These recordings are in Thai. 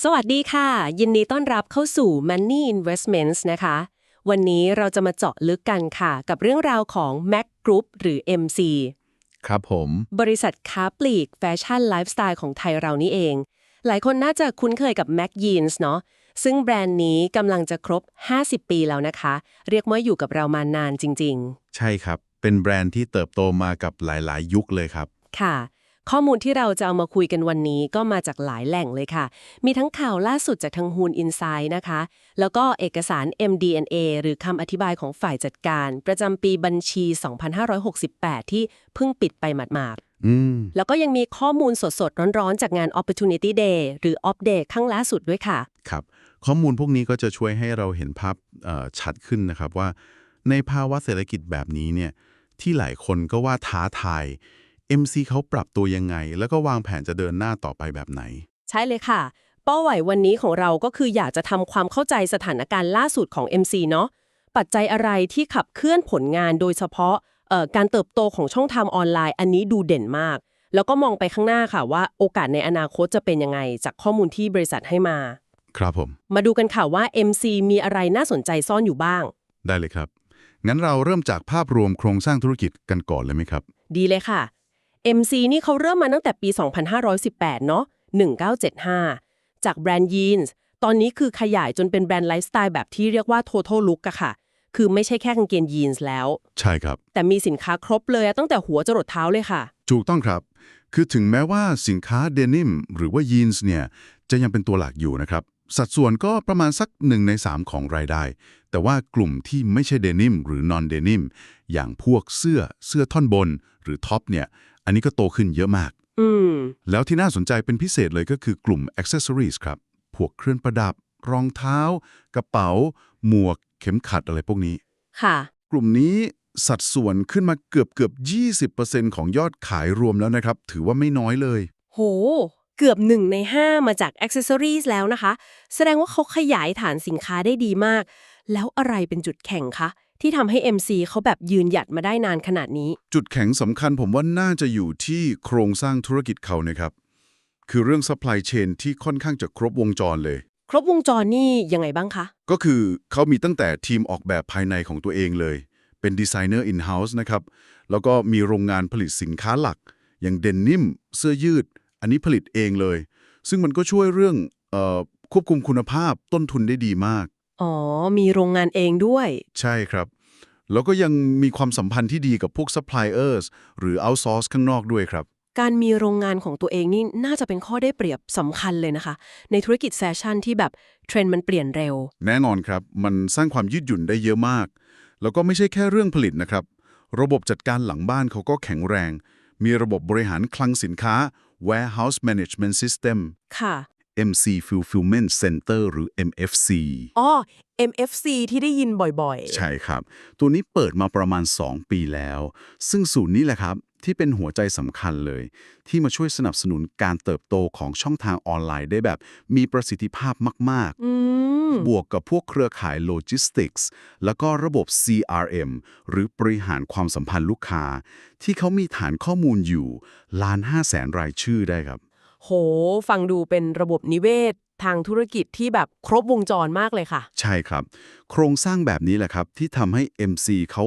สวัสดีค่ะ ยินดีต้อนรับเข้าสู่ Money Investments นะคะ วันนี้เราจะมาเจาะลึกกันค่ะ กับเรื่องราวของ Mac Group หรือ MC ครับผม บริษัทค้าปลีกแฟชั่นไลฟ์สไตล์ของไทยเรานี่เอง หลายคนน่าจะคุ้นเคยกับ Mac Jeans เนาะซึ่งแบรนด์นี้กำลังจะครบ 50 ปีแล้วนะคะ เรียกว่าอยู่กับเรามานานจริง ๆ ใช่ครับ เป็นแบรนด์ที่เติบโตมากับหลาย ๆ ยุคเลยครับ ค่ะ ข้อมูลที่เราจะเอามาคุยกันวันนี้ก็มาจากหลายแหล่งเลยค่ะ มีทั้งข่าวล่าสุดจากทางฮูนอินไซด์นะคะ แล้วก็เอกสาร MD&A หรือคำอธิบายของฝ่ายจัดการ ประจำปีบัญชี 2568 ที่เพิ่งปิดไปหมาดอืมๆแล้วก็ยังมีข้อมูลสดๆ ร้อนๆ จากงาน Opportunity Day หรือ Op Day ครั้งล่าสุดด้วยค่ะ ครับ ข้อมูลพวกนี้ก็จะช่วยให้เราเห็นภาพเอ่อชัดขึ้นนะครับว่า ในภาวะเศรษฐกิจแบบนี้เนี่ยที่หลายคนก็ว่าท้าทาย MC เขาปรับตัวยังไง แล้วก็วางแผนจะเดินหน้าต่อไปแบบไหน ใช่เลยค่ะ เป้าหมายวันนี้ของเราก็คืออยากจะทำความเข้าใจสถานการณ์ล่าสุดของ MC เนาะปัจจัยอะไรที่ขับเคลื่อนผลงานโดยเฉพาะเอ่อการเติบโตของช่องทางออนไลน์อันนี้ดูเด่นมาก แล้วก็มองไปข้างหน้าค่ะว่าโอกาสในอนาคตจะเป็นยังไง จากข้อมูลที่บริษัทให้มา ครับผม มาดูกันค่ะว่า MC มีอะไรน่าสนใจซ่อนอยู่บ้าง ได้เลยครับ งั้นเราเริ่มจากภาพรวมโครงสร้างธุรกิจกันก่อนเลยไหมครับ ดีเลยค่ะ MC นี่เขาเริ่มมาตั้งแต่ปี 2518 เนาะ1975 จากแบรนด์ยีนส์ตอนนี้คือขยายจนเป็นแบรนด์ไลฟ์สไตล์แบบที่เรียกว่า total look อะค่ะ คือไม่ใช่แค่กางเกงยีนส์แล้ว ใช่ครับ แต่มีสินค้าครบเลยอะตั้งแต่หัวจรดเท้าเลยค่ะ ถูกต้องครับ คือถึงแม้ว่าสินค้าเดนิมหรือว่ายีนส์เนี่ยจะยังเป็นตัวหลักอยู่นะครับสัดส่วนก็ประมาณสัก 1 ใน 3 ของรายได้ แต่ว่ากลุ่มที่ไม่ใช่เดนิมหรือนอนเดนิม อย่างพวกเสื้อเสื้อท่อนบน หรือท็อปเนี่ย อันนี้ก็โตขึ้นเยอะมาก อืม แล้วที่น่าสนใจเป็นพิเศษเลยก็คือกลุ่ม Accessories ครับ พวกเครื่องประดับ รองเท้า กระเป๋า หมวก เข็มขัดอะไรพวกนี้ ค่ะ กลุ่มนี้สัดส่วนขึ้นมาเกือบเกือบ20%ของยอดขายรวมแล้วนะครับ ถือว่าไม่น้อยเลย โห เกือบหนึ่งใน 5 มาจาก Accessories แล้วนะคะ แสดงว่าเขาขยายฐานสินค้าได้ดีมาก แล้วอะไรเป็นจุดแข็งคะ ที่ทำให้ MC เขาแบบยืนหยัดมาได้นานขนาดนี้ จุดแข็งสำคัญผมว่าน่าจะอยู่ที่โครงสร้างธุรกิจเขานะครับ คือเรื่อง supply chain ที่ค่อนข้างจะครบวงจรเลย ครบวงจรนี่ยังไงบ้างคะ ก็คือเขามีตั้งแต่ทีมออกแบบภายในของตัวเองเลย เป็นดีไซเนอร์ in-house นะครับ แล้วก็มีโรงงานผลิตสินค้าหลัก อย่างเดนนิมเสื้อยืด อันนี้ผลิตเองเลย ซึ่งมันก็ช่วยเรื่องเออควบคุมคุณภาพต้นทุนได้ดีมาก อ๋อ มีโรงงานเองด้วย ใช่ครับ แล้วก็ยังมีความสัมพันธ์ที่ดีกับพวก suppliers หรือ outsource ข้างนอกด้วยครับ การมีโรงงานของตัวเองนี่น่าจะเป็นข้อได้เปรียบสำคัญเลยนะคะ ในธุรกิจแฟชั่นที่แบบเทรนด์มันเปลี่ยนเร็ว แน่นอนครับ มันสร้างความยืดหยุ่นได้เยอะมาก แล้วก็ไม่ใช่แค่เรื่องผลิตนะครับ ระบบจัดการหลังบ้านเขาก็แข็งแรง มีระบบบริหารคลังสินค้า warehouse management system ค่ะ MC fulfillment center หรือ MFC อ๋อ MFC ที่ได้ยินบ่อยใช่ครับ ตัวนี้เปิดมาประมาณ 2 ปีแล้ว ซึ่งศูนย์นี้แหละครับ ที่เป็นหัวใจสำคัญเลย ที่มาช่วยสนับสนุนการเติบโตของช่องทางออนไลน์ได้แบบ มีประสิทธิภาพมากๆอืมๆบวกกับพวกเครือข่ายโลจิสติกส์แล้วก็ระบบ CRM หรือบริหารความสัมพันธ์ลูกค้า ที่เขามีฐานข้อมูลอยู่ล้านห้าแสนรายชื่อได้ครับ โห ฟังดูเป็นระบบนิเวศ ทางธุรกิจที่แบบครบวงจรมากเลยค่ะ ใช่ครับ โครงสร้างแบบนี้แหละครับ ที่ทำให้ MC เขา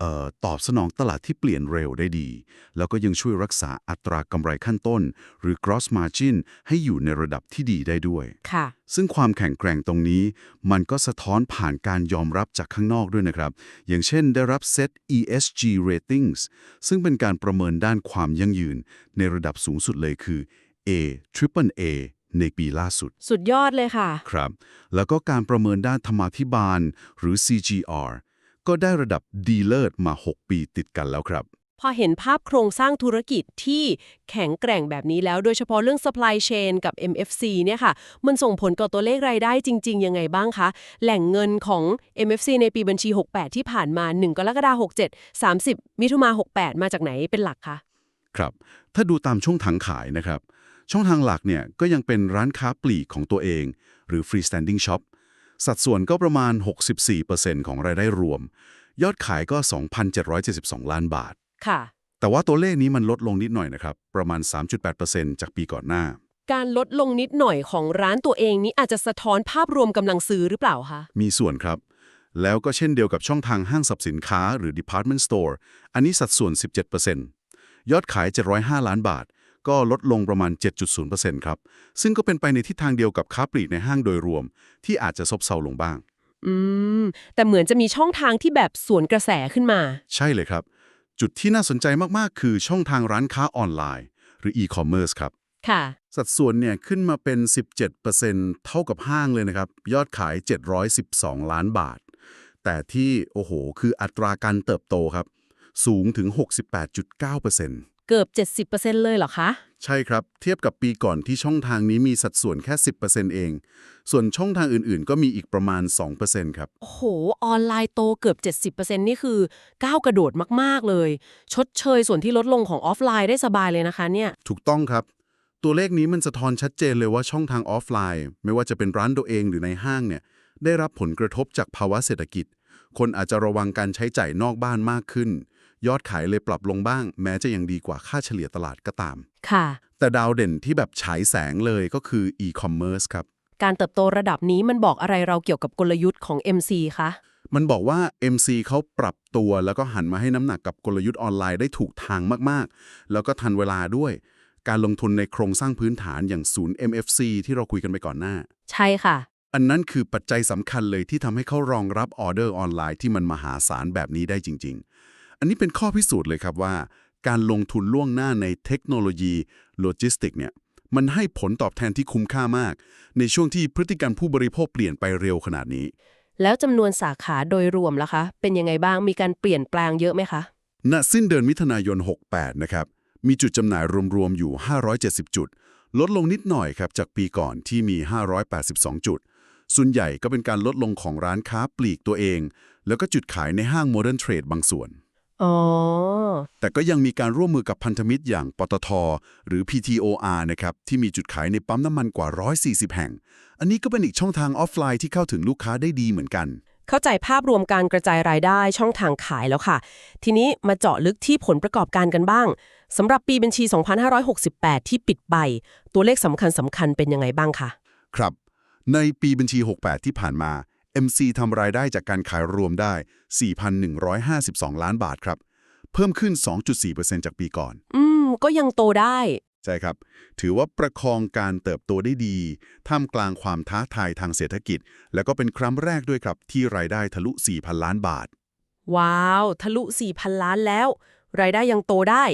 เอ่อตอบสนองตลาดที่เปลี่ยนเร็วได้ดี แล้วก็ยังช่วยรักษาอัตรากำไรขั้นต้น หรือ gross margin ให้อยู่ในระดับที่ดีได้ด้วย ค่ะ ซึ่งความแข็งแกร่งตรงนี้ มันก็สะท้อนผ่านการยอมรับจากข้างนอกด้วยนะครับ อย่างเช่นได้รับเซต ESG ratings ซึ่งเป็นการประเมินด้านความยั่งยืนในระดับสูงสุดเลยคือ A Triple A ในปีล่าสุด สุดยอดเลยค่ะ ครับ แล้วก็การประเมินด้านธรรมาภิบาล หรือ CGR ก็ได้ระดับดีเลิศมา 6 ปีติดกันแล้วครับ พอเห็นภาพโครงสร้างธุรกิจที่แข็งแกร่งแบบนี้แล้ว โดยเฉพาะเรื่อง supply chain กับ MFC เนี่ยค่ะ มันส่งผลต่อตัวเลขรายได้จริง ๆ ยังไงบ้างคะ แหล่งเงินของ MFC ในปีบัญชี 68 ที่ผ่านมา 1 กรกฎาคม67 30 มิถุนา68 มาจากไหนเป็นหลักคะ ครับ ถ้าดูตามช่องทางขายนะครับ ช่องทางหลักเนี่ยก็ยังเป็นร้านค้าปลีกของตัวเอง หรือ freestanding shop สัดส่วนก็ประมาณ 64%ของรายได้รวม ยอดขายก็ 2,772 ล้านบาท ค่ะ แต่ว่าตัวเลขนี้มันลดลงนิดหน่อยนะครับ ประมาณ 3.8%จากปีก่อนหน้า การลดลงนิดหน่อยของร้านตัวเองนี้อาจจะสะท้อนภาพรวมกำลังซื้อหรือเปล่าคะ มีส่วนครับ แล้วก็เช่นเดียวกับช่องทางห้างสรรพสินค้าหรือ department store อันนี้สัดส่วน 17%ยอดขาย 705 ล้านบาท ก็ลดลงประมาณ 7.0%ครับ ซึ่งก็เป็นไปในทิศทางเดียวกับค้าปลีกในห้างโดยรวม ที่อาจจะซบเซาลงบ้าง อืม แต่เหมือนจะมีช่องทางที่แบบสวนกระแสขึ้นมา ใช่เลยครับ จุดที่น่าสนใจมาก ๆ คือช่องทางร้านค้าออนไลน์ หรือ e-commerce ครับ ค่ะ สัดส่วนเนี่ยขึ้นมาเป็น 17%เท่ากับห้างเลยนะครับ ยอดขาย 712 ล้านบาท แต่ที่โอ้โห คืออัตราการเติบโตครับ สูงถึง 68.9% เกือบ 70%เลยเหรอคะ ใช่ครับ เทียบกับปีก่อนที่ช่องทางนี้มีสัดส่วนแค่ 10%เอง ส่วนช่องทางอื่นๆ ก็มีอีกประมาณ 2%ครับ โอ้โห ออนไลน์โตเกือบ 70%นี่คือก้าวกระโดดมากๆเลย ชดเชยส่วนที่ลดลงของออฟไลน์ได้สบายเลยนะคะเนี่ย ถูกต้องครับ ตัวเลขนี้มันสะท้อนชัดเจนเลยว่าช่องทางออฟไลน์ ไม่ว่าจะเป็นร้านตัวเองหรือในห้างเนี่ยได้รับผลกระทบจากภาวะเศรษฐกิจ คนอาจจะระวังการใช้จ่ายนอกบ้านมากขึ้น ยอดขายเลยปรับลงบ้าง แม้จะยังดีกว่าค่าเฉลี่ยตลาดก็ตาม ค่ะ แต่ดาวเด่นที่แบบฉายแสงเลยก็คือ e-commerce ครับ การเติบโตระดับนี้มันบอกอะไรเราเกี่ยวกับกลยุทธ์ของ MC คะ มันบอกว่า MC เขาปรับตัวแล้วก็หันมาให้น้ำหนักกับกลยุทธ์ออนไลน์ได้ถูกทางมากๆ แล้วก็ทันเวลาด้วย การลงทุนในโครงสร้างพื้นฐานอย่างศูนย์ MFC ที่เราคุยกันไปก่อนหน้า ใช่ค่ะ อันนั้นคือปัจจัยสำคัญเลยที่ทำให้เขารองรับออเดอร์ออนไลน์ที่มันมหาศาลแบบนี้ได้จริง ๆ อันนี้เป็นข้อพิสูจน์เลยครับว่า การลงทุนล่วงหน้าในเทคโนโลยีโลจิสติกเนี่ยมันให้ผลตอบแทนที่คุ้มค่ามาก ในช่วงที่พฤติกรรมผู้บริโภคเปลี่ยนไปเร็วขนาดนี้ แล้วจำนวนสาขาโดยรวมล่ะคะ เป็นยังไงบ้างมีการเปลี่ยนแปลงเยอะไหมคะณสิ้นเดือนมิถุนายน 68 นะครับมีจุดจำหน่ายรวมๆอยู่ 570 จุด ลดลงนิดหน่อยครับจากปีก่อนที่มี 582 จุด ส่วนใหญ่ก็เป็นการลดลงของร้านค้าปลีกตัวเอง แล้วก็จุดขายในห้างโมเดิร์นเทรดบางส่วน อ๋อ แต่ก็ยังมีการร่วมมือกับพันธมิตรอย่างปตท หรือ PTOR นะครับ ที่มีจุดขายในปั๊มน้ำมันกว่า 140 แห่ง อันนี้ก็เป็นอีกช่องทางออฟไลน์ที่เข้าถึงลูกค้าได้ดีเหมือนกัน เข้าใจภาพรวมการกระจายรายได้ช่องทางขายแล้วค่ะ ทีนี้มาเจาะลึกที่ผลประกอบการกันบ้างสำหรับปีบัญชี 2568 ที่ปิดไป ตัวเลขสำคัญสำคัญเป็นยังไงบ้างคะ ครับ ในปีบัญชี 68 ที่ผ่านมา MC ทำรายได้จากการขายรวมได้ 4,152 ล้านบาทครับ เพิ่มขึ้น 2.4%จากปีก่อน อืม ก็ยังโตได้ ใช่ครับ ถือว่าประคองการเติบโตได้ดี ท่ามกลางความท้าทายทางเศรษฐกิจ แล้วก็เป็นครั้งแรกด้วยครับ ที่รายได้ทะลุ 4,000 ล้านบาท ว้าว ทะลุ 4,000 ล้านแล้ว รายได้ยังโตได้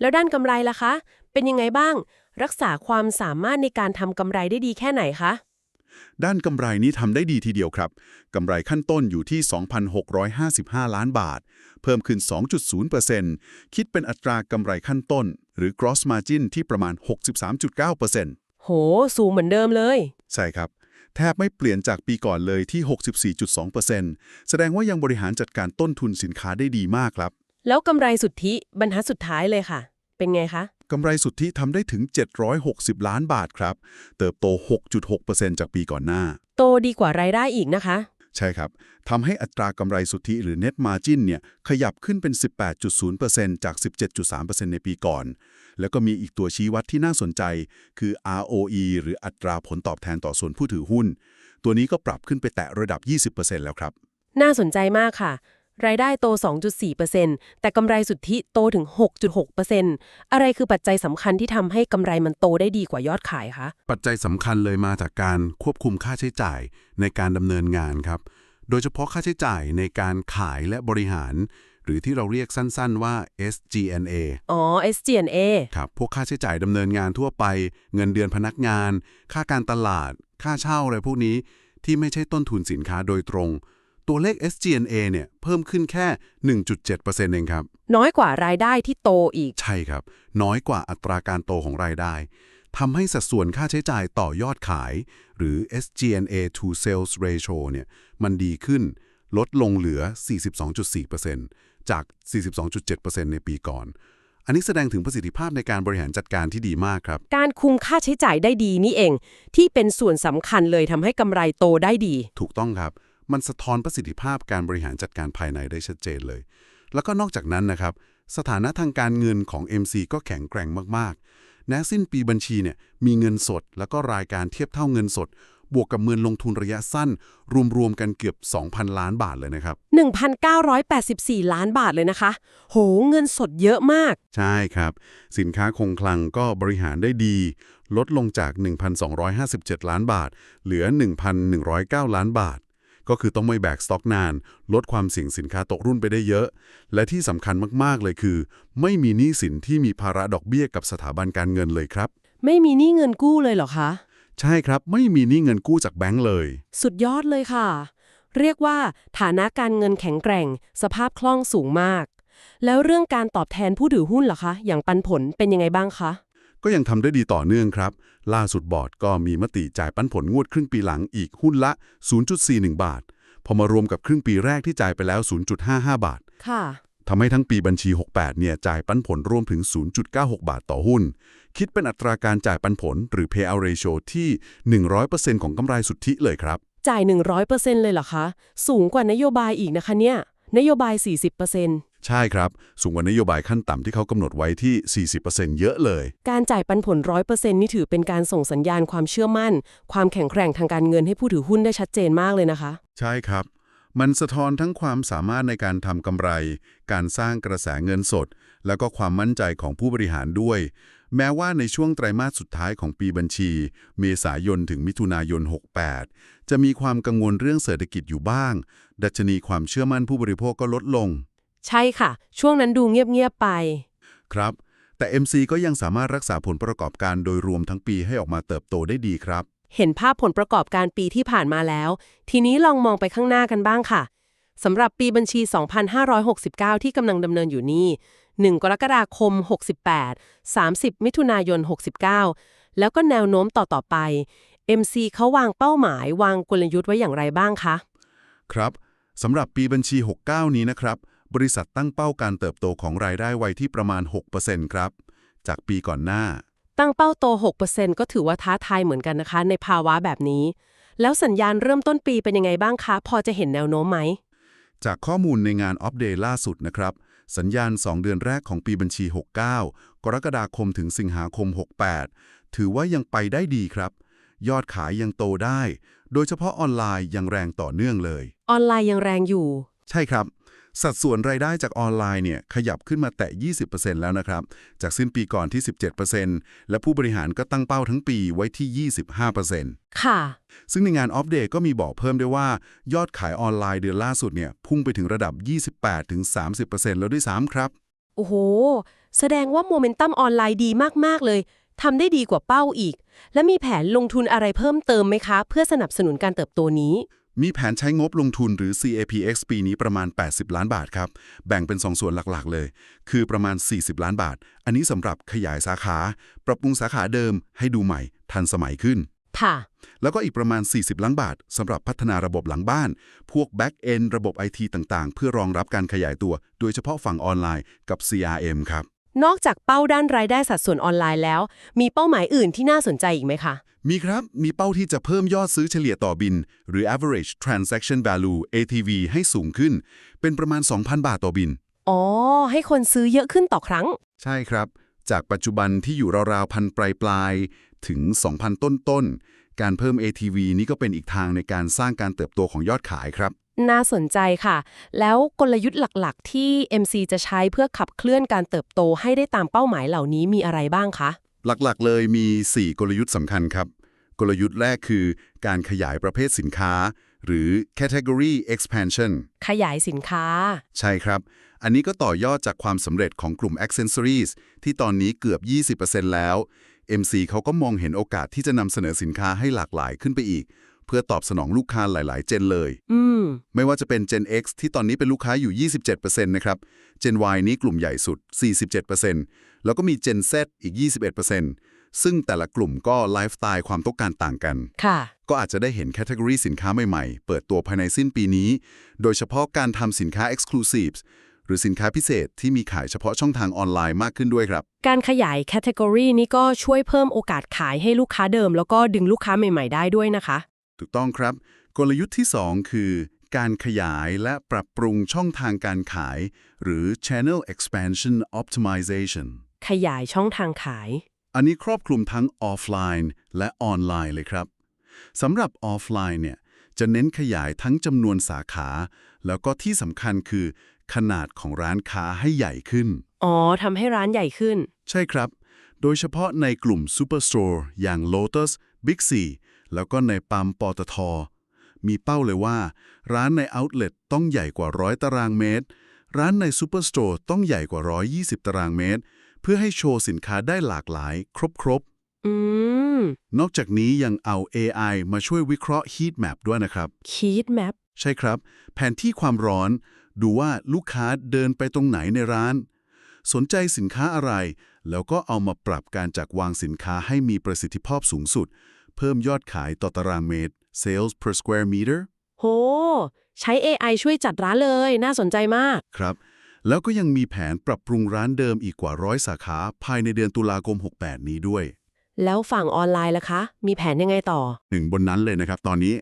แล้วด้านกำไรล่ะคะ เป็นยังไงบ้าง รักษาความสามารถในการทำกำไรได้ดีแค่ไหนคะ ด้านกำไรนี้ทำได้ดีทีเดียวครับ กำไรขั้นต้นอยู่ที่ 2,655 ล้านบาท เพิ่มขึ้น 2.0%คิดเป็นอัตรากำไรขั้นต้น หรือ gross margin ที่ประมาณ 63.9%โห สูงเหมือนเดิมเลย ใช่ครับ แทบไม่เปลี่ยนจากปีก่อนเลยที่ 64.2%แสดงว่ายังบริหารจัดการต้นทุนสินค้าได้ดีมากครับ แล้วกำไรสุทธิบรรทัดสุดท้ายเลยค่ะ เป็นไงคะ กำไรสุทธิทำได้ถึง 760 ล้านบาทครับ เติบโต 6.6%จากปีก่อนหน้า โตดีกว่ารายได้อีกนะคะ ใช่ครับทำให้อัตรากำไรสุทธิหรือ net margin เนี่ยขยับขึ้นเป็น 18.0%จาก 17.3%ในปีก่อน แล้วก็มีอีกตัวชี้วัดที่น่าสนใจ คือ ROE หรืออัตราผลตอบแทนต่อส่วนผู้ถือหุ้น ตัวนี้ก็ปรับขึ้นไปแตะระดับ 20%แล้วครับ น่าสนใจมากค่ะ รายได้โต 2.4%แต่กำไรสุทธิโตถึง 6.6%อะไรคือปัจจัยสำคัญที่ทำให้กำไรมันโตได้ดีกว่ายอดขายคะ ปัจจัยสำคัญเลยมาจากการควบคุมค่าใช้จ่ายในการดำเนินงานครับ โดยเฉพาะค่าใช้จ่ายในการขายและบริหาร หรือที่เราเรียกสั้นๆว่า SG&A อ๋อ SG&A ครับ พวกค่าใช้จ่ายดำเนินงานทั่วไป เงินเดือนพนักงาน ค่าการตลาด ค่าเช่าอะไรพวกนี้ที่ไม่ใช่ต้นทุนสินค้าโดยตรง ตัวเลข SG&A เนี่ยเพิ่มขึ้นแค่ 1.7%เองครับ น้อยกว่ารายได้ที่โตอีก ใช่ครับ น้อยกว่าอัตราการโตของรายได้ทำให้สัดส่วนค่าใช้จ่ายต่อยอดขาย หรือ SG&A to sales ratio เนี่ยมันดีขึ้นลดลงเหลือ 42.4%จาก 42.7%ในปีก่อน อันนี้แสดงถึงประสิทธิภาพในการบริหารจัดการที่ดีมากครับ การคุมค่าใช้จ่ายได้ดีนี่เอง ที่เป็นส่วนสำคัญเลยทำให้กำไรโตได้ดี ถูกต้องครับ มันสะท้อนประสิทธิภาพการบริหารจัดการภายในได้ชัดเจนเลย แล้วก็นอกจากนั้นนะครับ สถานะทางการเงินของ MC ก็แข็งแกร่งมากณสิ้นปีบัญชีเนี่ยมีเงินสด แล้วก็รายการเทียบเท่าเงินสด บวกกับเงินลงทุนระยะสั้น รวมๆกันเกือบ 2,000 ล้านบาทเลยนะครับ 1,984 ล้านบาทเลยนะคะ โห เงินสดเยอะมาก ใช่ครับ สินค้าคงคลังก็บริหารได้ดี ลดลงจาก 1,257 ล้านบาท เหลือ 1,109 ล้านบาท ก็คือต้องไม่แบกสต็อกนาน ลดความเสี่ยงสินค้าตกรุ่นไปได้เยอะ และที่สำคัญมากๆเลยคือ ไม่มีหนี้สินที่มีภาระดอกเบี้ยกับสถาบันการเงินเลยครับ ไม่มีหนี้เงินกู้เลยเหรอคะ ใช่ครับ ไม่มีหนี้เงินกู้จากแบงก์เลย สุดยอดเลยค่ะ เรียกว่าฐานะการเงินแข็งแกร่ง สภาพคล่องสูงมาก แล้วเรื่องการตอบแทนผู้ถือหุ้นล่ะคะ อย่างปันผลเป็นยังไงบ้างคะก็ยังทำได้ดีต่อเนื่องครับ ล่าสุดบอร์ดก็มีมติจ่ายปันผลงวดครึ่งปีหลังอีกหุ้นละ 0.41 บาท พอมารวมกับครึ่งปีแรกที่จ่ายไปแล้ว 0.55 บาท ค่ะทำให้ทั้งปีบัญชี 68 เนี่ยจ่ายปันผลรวมถึง 0.96 บาทต่อหุ้น คิดเป็นอัตราการจ่ายปันผลหรือ payout ratio ที่ 100%ของกำไรสุทธิเลยครับ จ่าย 100%เลยเหรอคะ สูงกว่านโยบายอีกนะคะเนี่ย นโยบาย 40% ใช่ครับ สูงกว่านโยบายขั้นต่ำที่เขากำหนดไว้ที่ 40%เยอะเลย การจ่ายปันผล 100%นี่ถือเป็นการส่งสัญญาณความเชื่อมั่น ความแข็งแกร่งทางการเงินให้ผู้ถือหุ้นได้ชัดเจนมากเลยนะคะ ใช่ครับ มันสะท้อนทั้งความสามารถในการทำกำไร การสร้างกระแสเงินสด แล้วก็ความมั่นใจของผู้บริหารด้วย แม้ว่าในช่วงไตรมาสสุดท้ายของปีบัญชี เมษายนถึงมิถุนายน 68 จะมีความกังวลเรื่องเศรษฐกิจอยู่บ้าง ดัชนีความเชื่อมั่นผู้บริโภคก็ลดลง ใช่ค่ะ ช่วงนั้นดูเงียบๆไป ครับ แต่ MC ก็ยังสามารถรักษาผลประกอบการโดยรวมทั้งปีให้ออกมาเติบโตได้ดีครับ เห็นภาพผลประกอบการปีที่ผ่านมาแล้ว ทีนี้ลองมองไปข้างหน้ากันบ้างค่ะสำหรับปีบัญชี 2569 ที่กำลังดำเนินอยู่นี่1กรกฎาคม 68 30 มิถุนายน 69 แล้วก็แนวโน้มต่อๆไป MC เขาวางเป้าหมายวางกลยุทธ์ไว้อย่างไรบ้างคะ ครับสำหรับปีบัญชี 69 นี้นะครับ บริษัทตั้งเป้าการเติบโตของรายได้ไว้ที่ประมาณ 6%ครับ จากปีก่อนหน้า ตั้งเป้าโต 6%ก็ถือว่าท้าทายเหมือนกันนะคะ ในภาวะแบบนี้ แล้วสัญญาณเริ่มต้นปีเป็นยังไงบ้างคะ พอจะเห็นแนวโน้มไหม จากข้อมูลในงานอัปเดตล่าสุดนะครับ สัญญาณ 2 เดือนแรกของปีบัญชี 69 กรกฎาคมถึงสิงหาคม 68 ถือว่ายังไปได้ดีครับ ยอดขายยังโตได้ โดยเฉพาะออนไลน์ยังแรงต่อเนื่องเลย ออนไลน์ยังแรงอยู่ ใช่ครับ สัดส่วนรายได้จากออนไลน์เนี่ยขยับขึ้นมาแตะ 20%แล้วนะครับ จากสิ้นปีก่อนที่ 17%และผู้บริหารก็ตั้งเป้าทั้งปีไว้ที่ 25%ค่ะ ซึ่งในงานอัปเดตก็มีบอกเพิ่มด้วยว่า ยอดขายออนไลน์เดือนล่าสุดเนี่ยพุ่งไปถึงระดับ 28-30%แล้วด้วยซ้ำครับ โอ้โห แสดงว่าโมเมนตัมออนไลน์ดีมาก ๆ เลยทำได้ดีกว่าเป้าอีก และมีแผนลงทุนอะไรเพิ่มเติมไหมคะ เพื่อสนับสนุนการเติบโตนี้ มีแผนใช้งบลงทุนหรือ CAPX ปีนี้ประมาณ 80 ล้านบาทครับ แบ่งเป็น 2 ส่วนหลักๆ เลย คือประมาณ 40 ล้านบาท อันนี้สำหรับขยายสาขา ปรับปรุงสาขาเดิมให้ดูใหม่ ทันสมัยขึ้น ค่ะ แล้วก็อีกประมาณ 40 ล้านบาทสำหรับพัฒนาระบบหลังบ้าน พวก Back End ระบบ IT ต่างๆ เพื่อรองรับการขยายตัว โดยเฉพาะฝั่งออนไลน์กับ CRM ครับ นอกจากเป้าด้านรายได้สัดส่วนออนไลน์แล้ว มีเป้าหมายอื่นที่น่าสนใจอีกไหมคะ มีครับ มีเป้าที่จะเพิ่มยอดซื้อเฉลี่ยต่อบิน หรือ average transaction value ATV ให้สูงขึ้น เป็นประมาณ 2,000 บาทต่อบิน อ๋อ ให้คนซื้อเยอะขึ้นต่อครั้ง ใช่ครับ จากปัจจุบันที่อยู่ราวๆพันปลายปลายๆถึง 2,000 ต้นต้นๆการเพิ่ม ATV นี่ก็เป็นอีกทางในการสร้างการเติบโตของยอดขายครับ น่าสนใจค่ะ แล้วกลยุทธ์หลักๆ ที่ MC จะใช้เพื่อขับเคลื่อนการเติบโตให้ได้ตามเป้าหมายเหล่านี้มีอะไรบ้างคะ หลักๆ เลยมี 4 กลยุทธ์สำคัญครับ กลยุทธ์แรกคือการขยายประเภทสินค้า หรือ category expansion ขยายสินค้า ใช่ครับ อันนี้ก็ต่อยอดจากความสำเร็จของกลุ่ม accessories ที่ตอนนี้เกือบ 20%แล้ว MC เขาก็มองเห็นโอกาสที่จะนำเสนอสินค้าให้หลากหลายขึ้นไปอีก เพื่อตอบสนองลูกค้าหลาย ๆ เจนเลย อืม ไม่ว่าจะเป็น Gen X ที่ตอนนี้เป็นลูกค้าอยู่ 27%นะครับ Gen Y นี้กลุ่มใหญ่สุด 47%แล้วก็มี Gen Z อีก 21%ซึ่งแต่ละกลุ่มก็ไลฟ์สไตล์ความต้องการต่างกัน ค่ะ ก็อาจจะได้เห็นแคตตากรีสินค้าใหม่ ๆ เปิดตัวภายในสิ้นปีนี้ โดยเฉพาะการทำสินค้า Exclusives หรือสินค้าพิเศษที่มีขายเฉพาะช่องทางออนไลน์มากขึ้นด้วยครับ การขยายแคตตากรีนี้ก็ช่วยเพิ่มโอกาสขายให้ลูกค้าเดิม แล้วก็ดึงลูกค้าใหม่ ๆ ได้ด้วยนะคะ ถูกต้องครับ กลยุทธ์ที่ 2 คือ การขยายและปรับปรุงช่องทางการขาย หรือ channel expansion optimization ขยายช่องทางขาย อันนี้ครอบคลุมทั้งออฟไลน์และออนไลน์เลยครับสำหรับออฟไลน์เนี่ยจะเน้นขยายทั้งจำนวนสาขา แล้วก็ที่สำคัญคือ ขนาดของร้านค้าให้ใหญ่ขึ้น อ๋อทำให้ร้านใหญ่ขึ้น ใช่ครับ โดยเฉพาะในกลุ่ม Superstore อย่าง Lotus Big C แล้วก็ในปั๊มปตท มีเป้าเลยว่า ร้านใน Outlet ต้องใหญ่กว่า100ตารางเมตร ร้านใน Superstore ต้องใหญ่กว่า 120 ตารางเมตร เพื่อให้โชว์สินค้าได้หลากหลาย ครบอืมๆนอกจากนี้ยังเอา AI มาช่วยวิเคราะห์ Heat Map ด้วยนะครับคีดแมปใช่ครับ แผนที่ความร้อน ดูว่าลูกค้าเดินไปตรงไหนในร้าน สนใจสินค้าอะไร แล้วก็เอามาปรับการจัดวางสินค้าให้มีประสิทธิภาพสูงสุด เพิ่มยอดขายต่อตารางเมตร sales per square meter โห ใช้ AI ช่วยจัดร้านเลยน่าสนใจมาก ครับ แล้วก็ยังมีแผนปรับปรุงร้านเดิมอีกกว่าร้อยสาขา ภายในเดือนตุลาคม 68 นี้ด้วย แล้วฝั่งออนไลน์ล่ะคะ มีแผนยังไงต่อ หนึ่งบนนั้นเลยนะครับตอนนี้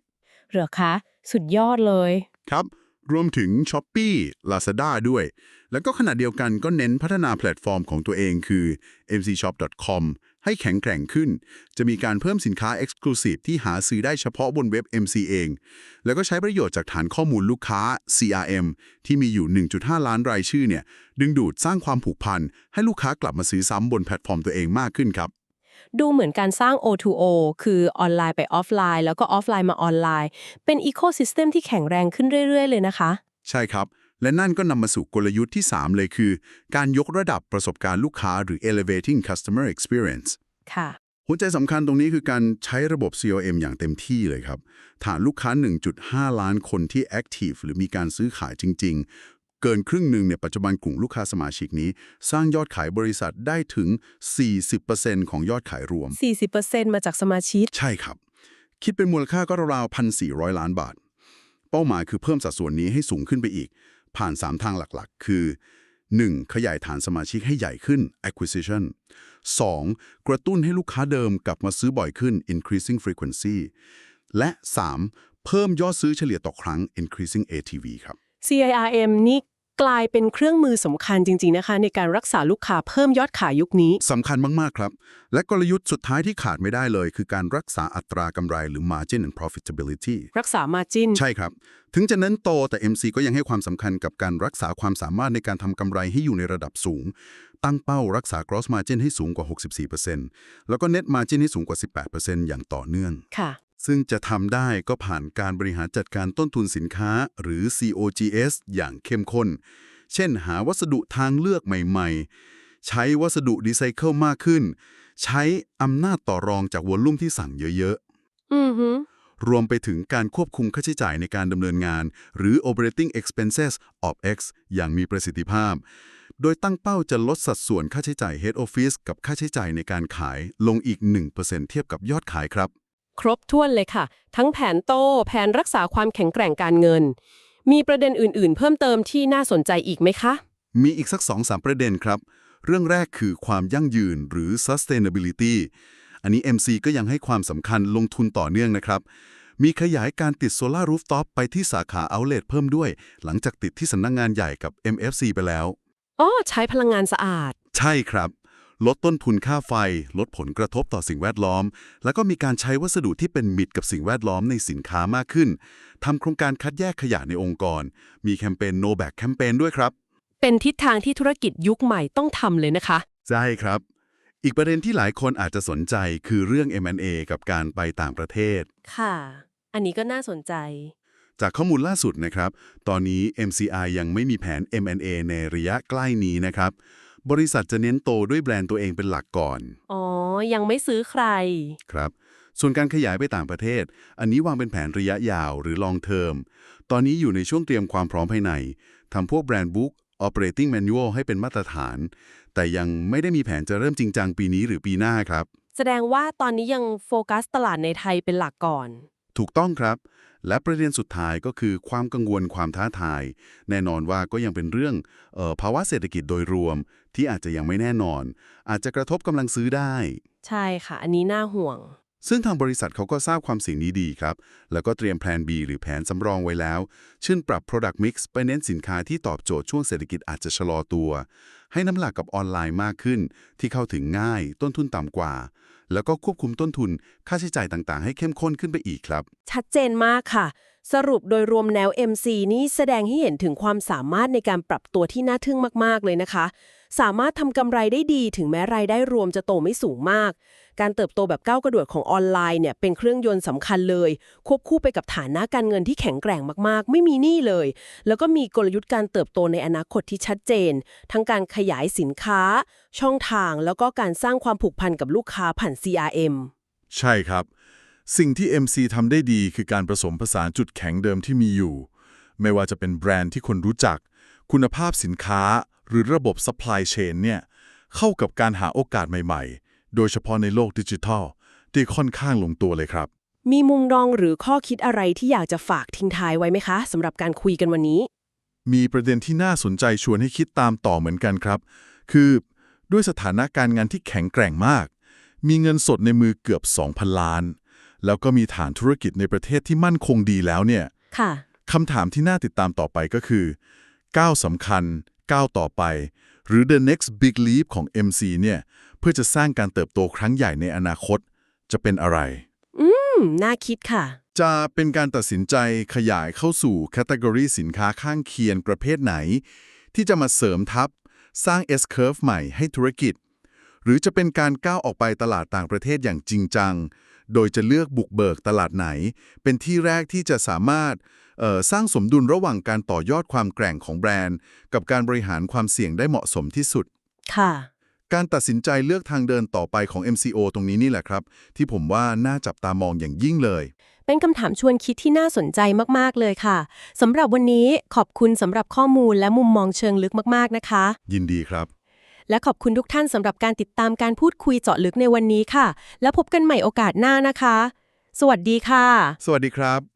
เหรอคะ สุดยอดเลย ครับ รวมถึง s h อ p e e Lazada ด้วย แล้วก็ขณะเดียวกันก็เน้นพัฒนาแพลตฟอร์มของตัวเองคือ mcshop.com ให้แข็งแกร่งขึ้น จะมีการเพิ่มสินค้า Exclusive ที่หาซื้อได้เฉพาะบนเว็บ MC เอง แล้วก็ใช้ประโยชน์จากฐานข้อมูลลูกค้า CRM ที่มีอยู่ 1.5 ล้านรายชื่อเนี่ย ดึงดูดสร้างความผูกพัน ให้ลูกค้ากลับมาซื้อซ้ำบนแพลตฟอร์มตัวเองมากขึ้นครับดูเหมือนการสร้าง O2O คือออนไลน์ไปออฟไลน์ แล้วก็ออฟไลน์มาออนไลน์ เป็นอีโค y ิสเต็มที่แข็งแรงขึ้นเรื่อย ๆ เลยนะคะ ใช่ครับ และนั่นก็นำมาสู่กลยุทธ์ที่ 3 เลยคือ การยกระดับประสบการณ์ลูกค้าหรือ elevating customer experience ค่ะหัวใจสำคัญตรงนี้คือการใช้ระบบ CRM อย่างเต็มที่เลยครับ ฐานลูกค้า 1.5 ล้านคนที่ Active หรือมีการซื้อขายจริง ๆ เกินครึ่งหนึ่งเนี่ยปัจจุบันกลุ่มลูกค้าสมาชิกนี้ สร้างยอดขายบริษัทได้ถึง 40%ของยอดขายรวม 40%มาจากสมาชิก ใช่ครับ คิดเป็นมูลค่าก็ราวๆ1,400 ล้านบาท เป้าหมายคือเพิ่มสัดส่วนนี้ให้สูงขึ้นไปอีก ผ่าน 3 ทางหลักๆ คือ 1. ขยายฐานสมาชิกให้ใหญ่ขึ้น acquisition 2. กระตุ้นให้ลูกค้าเดิมกลับมาซื้อบ่อยขึ้น increasing frequency และ 3. เพิ่มยอดซื้อเฉลี่ยต่อครั้ง increasing ATV ครับ CIRM นี่ กลายเป็นเครื่องมือสำคัญจริง ๆนะคะ ในการรักษาลูกค้าเพิ่มยอดขายยุคนี้ สำคัญมาก ๆ ครับ และกลยุทธ์สุดท้ายที่ขาดไม่ได้เลย คือการรักษาอัตรากำไรหรือ margin and profitability รักษามาจินใช่ครับ ถึงจะเน้นโตแต่ MC ก็ยังให้ความสำคัญกับการรักษาความสามารถในการทำกำไรให้อยู่ในระดับสูง ตั้งเป้ารักษา gross margin ให้สูงกว่า 64%แล้วก็ net margin ให้สูงกว่า 18%อย่างต่อเนื่องค่ะ ซึ่งจะทำได้ก็ผ่านการบริหารจัดการต้นทุนสินค้าหรือ COGS อย่างเข้มข้น เช่นหาวัสดุทางเลือกใหม่ๆ ใช้วัสดุรีไซเคิลมากขึ้น ใช้อำนาจต่อรองจากวอลลุ่มที่สั่งเยอะอือฮึๆรวมไปถึงการควบคุมค่าใช้จ่ายในการดำเนินงาน หรือ operating expenses OPEX อย่างมีประสิทธิภาพ โดยตั้งเป้าจะลดสัดส่วนค่าใช้จ่าย head office กับค่าใช้จ่ายในการขายลงอีก 1%เทียบกับยอดขายครับ ครบถ้วนเลยค่ะ ทั้งแผนโตแผนรักษาความแข็งแกร่งการเงิน มีประเด็นอื่นๆ เพิ่มเติมที่น่าสนใจอีกไหมคะ มีอีกสัก2-3ประเด็นครับ เรื่องแรกคือความยั่งยืนหรือ sustainability อันนี้ MC ก็ยังให้ความสำคัญลงทุนต่อเนื่องนะครับ มีขยายการติดโซลารูฟท็อปไปที่สาขา Outlet เพิ่มด้วย หลังจากติดที่สำนักงงานใหญ่กับ MFC ไปแล้ว อ๋อ ใช้พลังงานสะอาด ใช่ครับ ลดต้นทุนค่าไฟ ลดผลกระทบต่อสิ่งแวดล้อม แล้วก็มีการใช้วัสดุที่เป็นมิตรกับสิ่งแวดล้อมในสินค้ามากขึ้นทำโครงการคัดแยกขยะในองค์กร มีแคมเปญ No Back แคมเปญด้วยครับ เป็นทิศทางที่ธุรกิจยุคใหม่ต้องทำเลยนะคะ ใช่ครับ อีกประเด็นที่หลายคนอาจจะสนใจคือเรื่อง M&A กับการไปต่างประเทศ ค่ะ อันนี้ก็น่าสนใจ จากข้อมูลล่าสุดนะครับ ตอนนี้ MCI ยังไม่มีแผน M&A ในระยะใกล้นี้นะครับ บริษัทจะเน้นโตด้วยแบรนด์ตัวเองเป็นหลักก่อน อ๋อ ยังไม่ซื้อใคร ครับ ส่วนการขยายไปต่างประเทศ อันนี้วางเป็นแผนระยะยาวหรือ long term ตอนนี้อยู่ในช่วงเตรียมความพร้อมภายในทำพวกแบรนด์บุ๊ก operating manual ให้เป็นมาตรฐาน แต่ยังไม่ได้มีแผนจะเริ่มจริงจังปีนี้หรือปีหน้าครับ แสดงว่าตอนนี้ยังโฟกัสตลาดในไทยเป็นหลักก่อน ถูกต้องครับ และประเด็นสุดท้ายก็คือความกังวลความท้าทาย แน่นอนว่าก็ยังเป็นเรื่องเออภาวะเศรษฐกิจโดยรวมที่อาจจะยังไม่แน่นอน อาจจะกระทบกำลังซื้อได้ ใช่ค่ะ อันนี้น่าห่วง ซึ่งทางบริษัทเขาก็ทราบความเสี่ยงนี้ดีครับ แล้วก็เตรียมแผน B หรือแผนสำรองไว้แล้ว เช่นปรับ Product Mix ไปเน้นสินค้าที่ตอบโจทย์ช่วงเศรษฐกิจอาจจะชะลอตัว ให้น้ำหนักกับออนไลน์มากขึ้น ที่เข้าถึงง่าย ต้นทุนต่ำกว่า แล้วก็ควบคุมต้นทุนค่าใช้จ่ายต่างๆ ให้เข้มข้นขึ้นไปอีกครับ ชัดเจนมากค่ะ สรุปโดยรวมแนว MC นี้แสดงให้เห็นถึงความสามารถในการปรับตัวที่น่าทึ่งมากๆเลยนะคะ สามารถทำกำไรได้ดีถึงแม้รายได้รวมจะโตไม่สูงมาก การเติบโตแบบก้าวกระโดดของออนไลน์เนี่ยเป็นเครื่องยนต์สำคัญเลย ควบคู่ไปกับฐานะการเงินที่แข็งแกร่งมากๆ ไม่มีหนี้เลย แล้วก็มีกลยุทธ์การเติบโตในอนาคตที่ชัดเจน ทั้งการขยายสินค้า ช่องทาง แล้วก็การสร้างความผูกพันกับลูกค้าผ่าน CRM ใช่ครับ สิ่งที่ MC ทำได้ดีคือการผสมผสานจุดแข็งเดิมที่มีอยู่ ไม่ว่าจะเป็นแบรนด์ที่คนรู้จัก คุณภาพสินค้า หรือระบบ supply chain เนี่ยเข้ากับการหาโอกาสใหม่ๆ โดยเฉพาะในโลกดิจิทัล ที่ค่อนข้างลงตัวเลยครับ มีมุมมองหรือข้อคิดอะไรที่อยากจะฝากทิ้งท้ายไว้ไหมคะสำหรับการคุยกันวันนี้ มีประเด็นที่น่าสนใจชวนให้คิดตามต่อเหมือนกันครับ คือด้วยสถานะการงานที่แข็งแกร่งมาก มีเงินสดในมือเกือบ2,000ล้าน แล้วก็มีฐานธุรกิจในประเทศที่มั่นคงดีแล้วเนี่ยค่ะคำถามที่น่าติดตามต่อไปก็คือก้าวสำคัญก้าวต่อไป หรือ the next big leap ของ MC เนี่ย เพื่อจะสร้างการเติบโตครั้งใหญ่ในอนาคต จะเป็นอะไร อืม น่าคิดค่ะ จะเป็นการตัดสินใจขยายเข้าสู่แคตตากรีสินค้าข้างเคียงประเภทไหน ที่จะมาเสริมทับ สร้าง S curve ใหม่ให้ธุรกิจ หรือจะเป็นการก้าวออกไปตลาดต่างประเทศอย่างจริงจัง โดยจะเลือกบุกเบิกตลาดไหน เป็นที่แรกที่จะสามารถเอ่อ สร้างสมดุลระหว่างการต่อยอดความแกร่งของแบรนด์ กับการบริหารความเสี่ยงได้เหมาะสมที่สุด ค่ะ การตัดสินใจเลือกทางเดินต่อไปของ MCO ตรงนี้นี่แหละครับ ที่ผมว่าน่าจับตามองอย่างยิ่งเลย เป็นคำถามชวนคิดที่น่าสนใจมาก ๆ เลยค่ะสำหรับวันนี้ขอบคุณสำหรับข้อมูลและมุมมองเชิงลึกมาก ๆ นะคะ ยินดีครับ และขอบคุณทุกท่านสำหรับการติดตามการพูดคุยเจาะลึกในวันนี้ค่ะ แล้วพบกันใหม่โอกาสหน้านะคะ สวัสดีค่ะ สวัสดีครับ